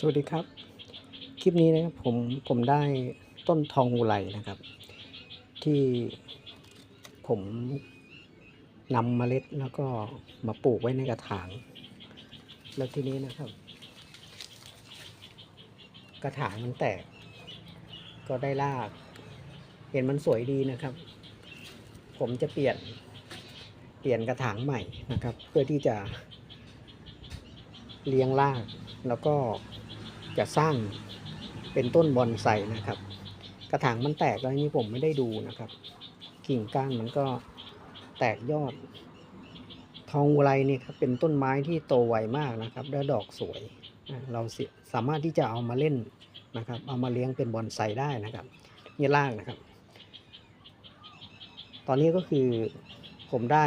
สวัสดีครับ คลิปนี้นะครับผมผมได้ต้นทองอุไรนะครับ ที่ผมนำเมล็ดแล้วก็มาปลูกไว้ในกระถาง แล้วทีนี้นะครับ กระถางมันแตก ก็ได้ราก เห็นมันสวยดีนะครับ ผมจะเปลี่ยนเปลี่ยนกระถางใหม่นะครับ เพื่อที่จะเลี้ยงรากแล้วก็ จะสร้างเป็นต้นบอนไซนะครับ กระถางมันแตกแล้วนี่ผมไม่ได้ดูนะครับ กิ่งก้านมันก็แตกยอด ทองอุไรเนี่ยครับเป็นต้นไม้ที่โตไวมากนะครับและดอกสวย เราสามารถที่จะเอามาเล่นนะครับ เอามาเลี้ยงเป็นบอนไซได้นะครับนี่รากนะครับ ตอนนี้ก็คือผมได้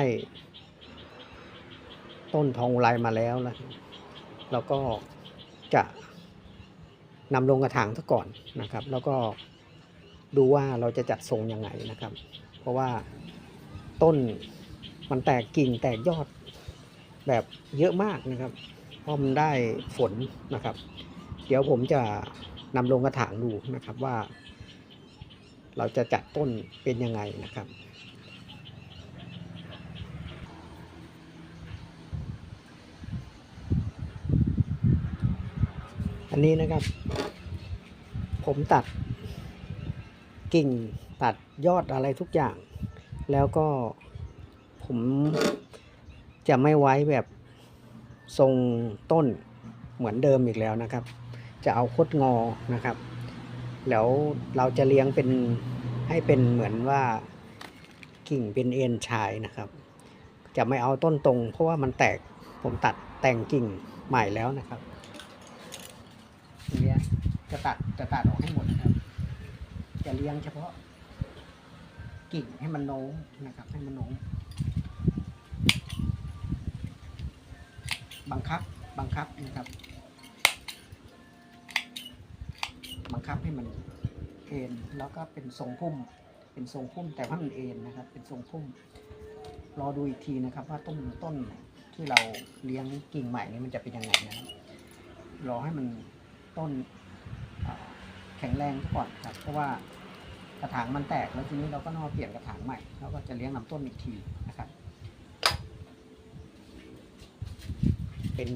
ต้นทองอุไรมาแล้วนะแล้วก็จะ นำลงกระถางซะก่อนนะครับ แล้วก็ดูว่าเราจะจัดทรงยังไงนะครับ เพราะว่าต้นมันแตกกิ่งแตกยอดแบบเยอะมากนะครับ เพราะมันได้ฝนนะครับ เดี๋ยวผมจะนำลงกระถางดูนะครับว่า เราจะจัดต้นเป็นยังไงนะครับ นนี้นะครับ ผมตัดกิ่งตัดยอดอะไรทุกอย่าง แล้วก็ผมจะไม่ไว้แบบทรงต้นเหมือนเดิมอีกแล้วนะครับ จะเอาคดงอนะครับ แล้วเราจะเลี้ยงเป็นให้เป็นเหมือนว่ากิ่งเป็นเอ็นชายนะครับ จะไม่เอาต้นตรง เพราะว่ามันแตกผมตัดแต่งกิ่งใหม่แล้วนะครับ เนี้ยจะตัดจะตัดออกให้หมดนะครับ จะเลี้ยงเฉพาะกิ่งให้มันโน้มนะครับ ให้มันโน้มบังคับบังคับนะครับ บังคับให้มันเอ็นแล้วก็เป็นทรงพุ่ม เป็นทรงพุ่มแต่ว่ามันเอ็นนะครับ เป็นทรงพุ่ม รอดูอีกทีนะครับ ว่าต้นต้นที่เราเลี้ยงกิ่งใหม่นี้มันจะเป็นยังไงนะครับรอให้มัน ต้นแข็งแรงก่อนครับ เพราะว่ากระถางมันแตกแล้วทีนี้เราก็ต้องมาเปลี่ยนกระถางใหม่แล้วก็จะเลี้ยงลำต้นอีกทีนะครับ เป็น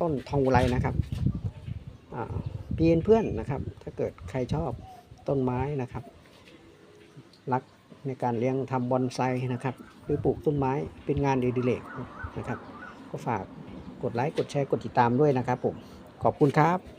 ต้นทองอุไรนะครับอ่าพี่เพื่อนนะครับ ถ้าเกิดใครชอบต้นไม้นะครับ รักในการเลี้ยงทำบอนไซนะครับ หรือปลูกต้นไม้เป็นงานอดิเรกนะครับ ก็ฝากกดไลค์กดแชร์กดติดตามด้วยนะครับผมขอบคุณครับ